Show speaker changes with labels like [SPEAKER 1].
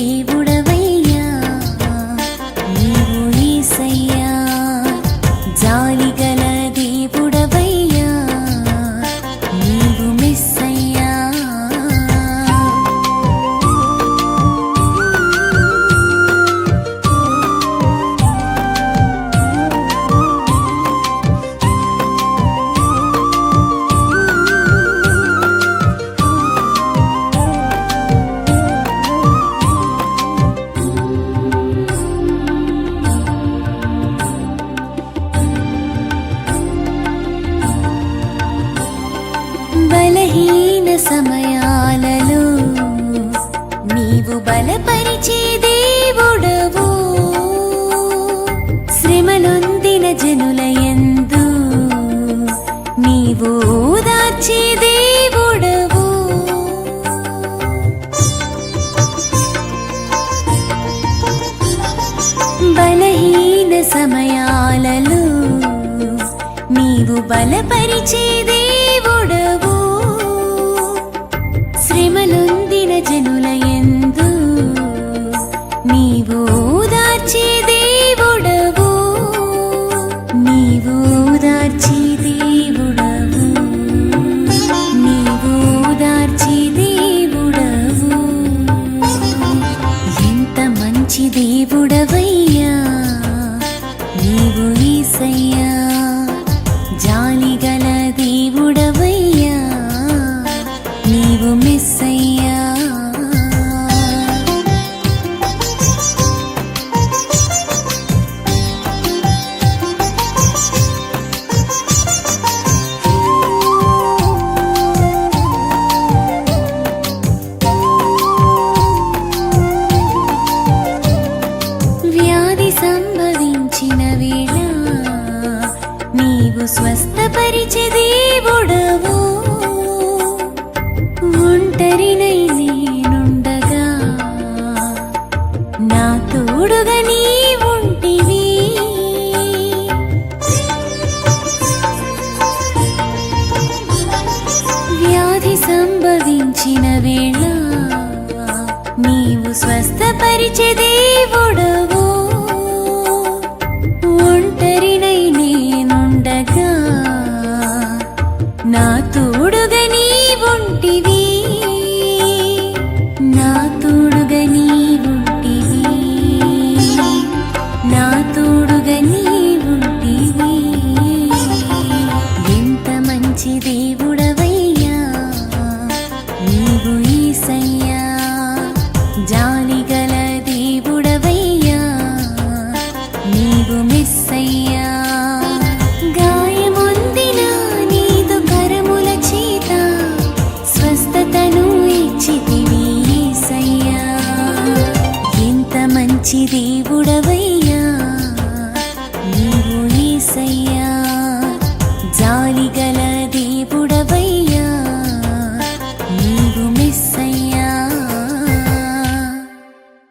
[SPEAKER 1] You. బలహీన సమయాలలో నీవు బలపరిచే దేవుడవు. శ్రమలొందిన జనులయందు నీవు ఓదార్చే దేవుడవు. బలహీన సమయాలలో నీవు బలపరిచే జనుల యందు నీవు ఓదార్చే దేవుడవు. నీవు ఓదార్చే దేవుడవు. నీవు ఓదార్చే దేవుడవు. ఎంత మంచి దేవుడవయ్యా. నీవు ఈసయ్యా. జాలిగల దేవుడవయ్యా. నీవు మిస్సయ్యా. ఒంటరినై నేనుండగా నా తోడుగా నీ ఉంటివి వ్యాధి సంభవించిన వేళ నీవు స్వస్థపరిచే దేవుడవు. మంచి దేవుడవయ్యా